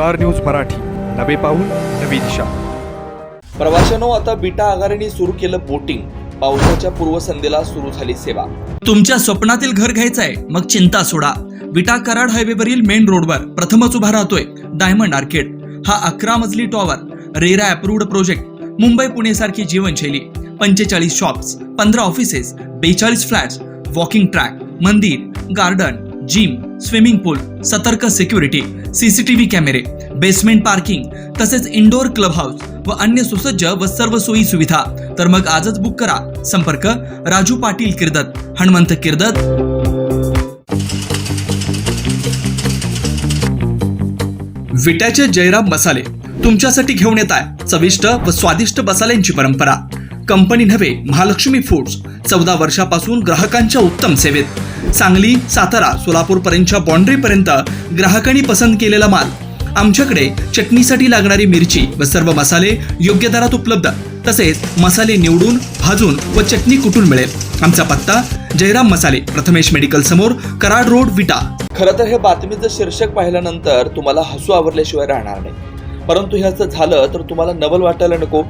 Star news Marathi. नवे पाऊल नवी दिशा. प्रवाशांनो आता बिटा आघाडीने सुरू केलं बोटिंग. पावसाच्या पूर्वसंध्येला सुरू झाली सेवा. तुमच्या स्वप्नातील घर घ्यायचंय मग चिंता सोडा. विटा कराड हायवेवरील मेन रोडवर प्रथमच उभा राहतोय डायमंड आर्केड. हा अकरा मजली tower RERA approved project Mumbai Pune सारखी जीवनशैली. पंचेचाळीस शॉप्स पंधरा ऑफिसेस बेचाळीस फ्लॅट्स वॉकिंग ट्रॅक मंदिर गार्डन जिम स्विमिंग पूल सतर्क सिक्युरिटी. सीसीटीव्ही कॅमेरे बेसमेंट पार्किंग तसेच इंडोर क्लब हाऊस व अन्य सुसज्ज व सर्व सोयी सुविधा. तर मग आजच बुक करा. संपर्क राजू पाटील किर्दत हनुमंत किर्दत. विट्याचे जयराम मसाले तुमच्यासाठी घेऊन येत आहे. चविष्ट व स्वादिष्ट मसाल्यांची परंपरा. कंपनी नव्हे महालक्ष्मी फूड्स. चौदा वर्षापासून ग्राहकांच्या उत्तम सेवेत. सांगली सातारा सोलापूर पर्यंतच्या बाँड्री पर्यंत ग्राहकांनी पसंत केलेला माल. आमच्याकडे चटणीसाठी लागणारी मिरची व सर्व मसाले योग्य दरात उपलब्ध. तसेच मसाले निवडून भाजून व चटणी कुठून मिळेल? आमचा पत्ता जयराम मसाले प्रथमेश मेडिकल समोर कराड रोड विटा. खरं तर हे बातमीचं शीर्षक पाहिल्यानंतर तुम्हाला हसू आवरल्याशिवाय राहणार नाही. परंतु हे असं झालं तर तुम्हाला नवल वाटायला नको.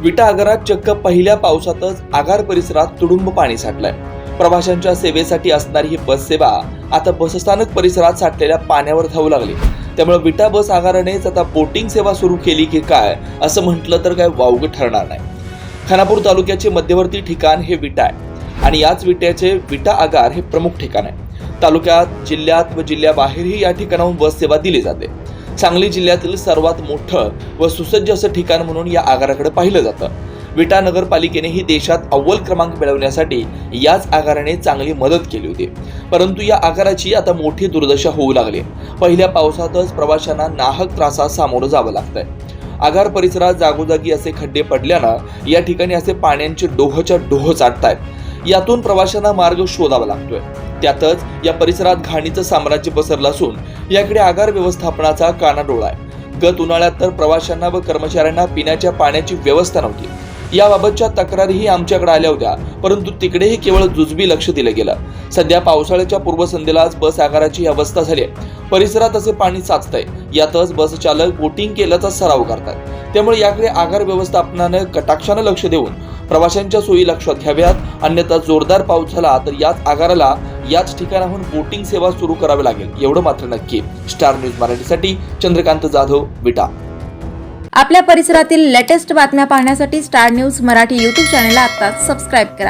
विटा आगारात चक्क पहिल्या पावसातच आगार परिसरात तुडुंब पाणी साठलंय. प्रवाशांच्या सेवेसाठी असणारी ही बससेवा आता बसस्थानक परिसरात साठलेल्या पाण्यावर धावू लागली. त्यामुळे विटा बस आगारानेच आता बोटिंग सेवा सुरू केली की काय असं म्हटलं तर काय वावगं ठरणार नाही. खानापूर तालुक्याचे मध्यवर्ती ठिकाण हे विटा आहे. आणि याच विट्याचे विटा आगार हे प्रमुख ठिकाण आहे. तालुक्यात जिल्ह्यात व जिल्ह्याबाहेरही या ठिकाणाहून बस सेवा दिली जाते. सांगली जिल्ह्यातील सर्वात मोठं व सुसज्ज असं ठिकाण म्हणून या आगाराकडे पाहिलं जातं. विटा नगरपालिकेने ही देशात अव्वल क्रमांक मिळवण्यासाठी याच आगाराने चांगली मदत केली होती. परंतु या आगाराची आता मोठी दुर्दशा होऊ लागली. पहिल्या पावसातच प्रवाशांना नाहक त्रासात सामोरं जावं लागतंय. आगार परिसरात जागोजागी असे खड्डे पडल्यानं या ठिकाणी असे पाण्याचे डोहच्या डोह चाटतायत. यातून प्रवाशांना मार्ग शोधावा लागतोय. त्यातच या परिसरात घाणीचं साम्राज्य पसरलं असून याकडे आगार व्यवस्थापनाचा कानाडोळा आहे. गत उन्हाळ्यात तर प्रवाशांना व कर्मचाऱ्यांना पिण्याच्या पाण्याची व्यवस्था नव्हती. याबाबतच्या तक्रारीही आमच्याकडे आल्या होत्या परंतु तिकडेही केवळ जुजबी लक्ष दिलं गेलं. सध्या पावसाळ्याच्या पूर्वसंध्येलाच बस आगाराची अवस्था झाली आहे. परिसरात असे पाणी साचतंय. यातच बस चालक बोटिंग केल्याचा सराव करतात. त्यामुळे याकडे आगार व्यवस्थापनानं कटाक्षानं लक्ष देऊन प्रवाशांच्या सोयी लक्षात घ्याव्यात. अन्यथा जोरदार पाऊस झाला तर याच आगाराला याच ठिकाणाहून बोटिंग सेवा सुरू करावी लागेल. एवढं मात्र नक्की. स्टार न्यूज मराठीसाठी चंद्रकांत जाधव विटा. आपल्या परिसरातील लेटेस्ट बातम्या पाहण्यासाठी स्टार न्यूज मराठी यूट्यूब चॅनेलला आता सबस्क्राईब करा.